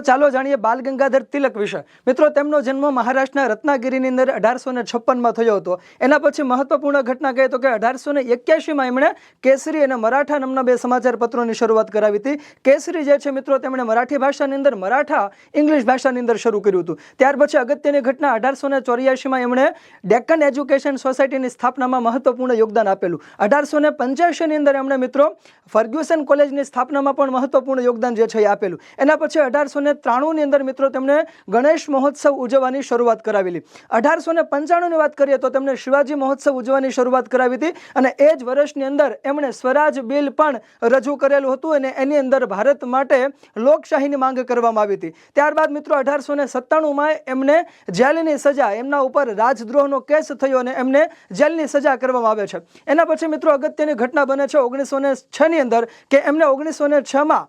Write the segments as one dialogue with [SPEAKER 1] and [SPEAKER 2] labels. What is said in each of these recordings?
[SPEAKER 1] ચાલો જાણીએ બાલ ગંગાધર તિલક વિશે. મિત્રો, તેમનો જન્મ મહારાષ્ટ્રના રત્નાગીરીની અંદર અઢારસો ને છપ્પનમાં થયો હતો. એના પછી મહત્વપૂર્ણ ઘટના કહે તો કે અઢારસો ને એક્યાસીમાં એમણે કેસરી અને મરાઠા નામના બે સમાચાર પત્રોની શરૂઆત કરાવી હતી. કેસરી જે છે, મિત્રો, તેમણે મરાઠી ભાષાની અંદર મરાઠા ઇંગ્લિશ ભાષાની અંદર શરૂ કર્યું હતું. ત્યાર પછી અગત્યની ઘટના અઢારસો ને ચોર્યાસીમાં એમણે ડેક્કન એજ્યુકેશન સોસાયટીની સ્થાપનામાં મહત્વપૂર્ણ યોગદાન આપેલું. અઢારસો ને પંચ્યાસીની અંદર એમણે, મિત્રો, ફર્ગ્યુસન કોલેજની સ્થાપનામાં પણ મહત્વપૂર્ણ યોગદાન જે છે, એ આપેલું. એના પછી અઢારસો ને ત્રાણુંની અંદર મિત્રો તેમણે ગણેશ મહોત્સવ ઉજવવાની શરૂઆત કરાવેલી. અઢારસો ને પંચાણુંની વાત કરીએ તો તેમણે શિવાજી મહોત્સવ ઉજવવાની શરૂઆત કરાવી હતી અને એ જ વર્ષની અંદર એમણે સ્વરાજ બિલ પણ રજૂ કરેલું હતું અને એની અંદર ભારત માટે લોકશાહીની માંગ કરવામાં આવી હતી. ત્યારબાદ મિત્રો અઢારસો ને સત્તાણુંમાં એમને જેલની સજા, એમના ઉપર રાજદ્રોહનો કેસ થયો અને એમને જેલની સજા કરવામાં આવે છે. એના પછી મિત્રો અગત્યની ઘટના બને છે ઓગણીસો ને છની અંદર કે એમને ઓગણીસો ને છમાં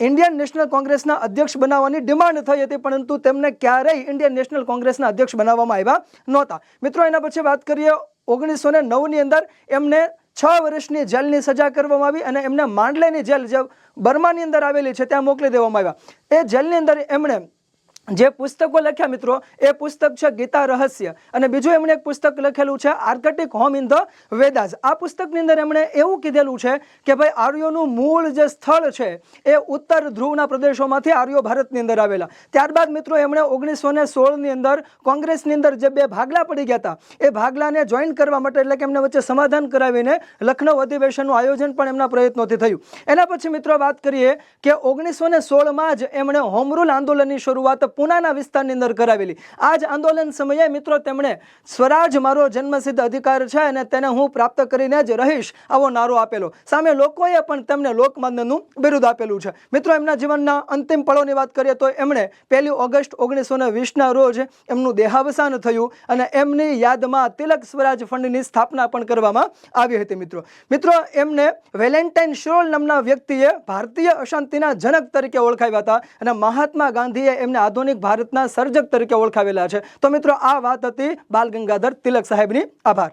[SPEAKER 1] ઇન્ડિયન નેશનલ કોંગ્રેસના અધ્યક્ષ બનાવવાની ડિમાન્ડ થઈ હતી, પરંતુ તેમને ક્યારેય ઇન્ડિયન નેશનલ કોંગ્રેસના અધ્યક્ષ બનાવવામાં આવ્યા નહોતા. મિત્રો, એના પછી વાત કરીએ ઓગણીસો ને નવની અંદર એમને છ વર્ષની જેલની સજા કરવામાં આવી અને એમને માંડલેની જેલ જે બર્માની અંદર આવેલી છે, ત્યાં મોકલી દેવામાં આવ્યા. એ જેલની અંદર એમણે જે પુસ્તકો લખ્યા મિત્રો, એ પુસ્તક છે ગીતા રહસ્ય. અને બીજું એમણે એક પુસ્તક લખેલું છે, Arctic home in the Vedas. આ પુસ્તકની અંદર એમણે એવું કીધેલું છે કે ભાઈ આર્યોનું મૂળ જે સ્થળ છે, એ ઉત્તર ધ્રુવના પ્રદેશોમાંથી આર્યો ભારતની અંદર આવેલા. ત્યારબાદ મિત્રો, એમણે ઓગણીસો ને સોળની અંદર કોંગ્રેસની અંદર જે બે ભાગલા પડી ગયા હતા, એ ભાગલાને જોઈન કરવા માટે એટલે કે એમને વચ્ચે સમાધાન કરાવીને લખનૌ અધિવેશનનું આયોજન પણ એમના પ્રયત્નોથી થયું. એના પછી મિત્રો વાત કરીએ કે ઓગણીસો ને સોળમાં જ એમણે હોમરૂલ આંદોલનની શરૂઆત પૂનાના વિસ્તારની અંદર કરાવેલી. આ જ આંદોલન સમયે, મિત્રો, તેમણે સ્વરાજ મારો જન્મસિદ્ધ અધિકાર છે અને તેને હું પ્રાપ્ત કરીને જ રહીશ આવો નારો આપેલો. સામે લોકોએ પણ તેમને લોકમાન્યનું બિરુદ આપેલું છે. મિત્રો, એમના જીવનના અંતિમ પળોની વાત કરીએ તો એમણે પહેલી ઓગસ્ટ ઓગણીસો ને વીસના રોજ એમનું દેહાવસાન થયું અને એમની યાદમાં તિલક સ્વરાજ ફંડની સ્થાપના પણ કરવામાં આવી હતી, મિત્રો. મિત્રો, એમને વેલેન્ટાઇન શિરોલ નામના વ્યક્તિએ ભારતીય અશાંતિના જનક તરીકે ઓળખાવ્યા હતા અને મહાત્મા ગાંધીએ એમને આધુનિક ભારતના સર્જક તરીકે ઓળખાવેલા છે. તો મિત્રો, આ વાત હતી બાલ ગંગાધર તિલક સાહેબની. આભાર.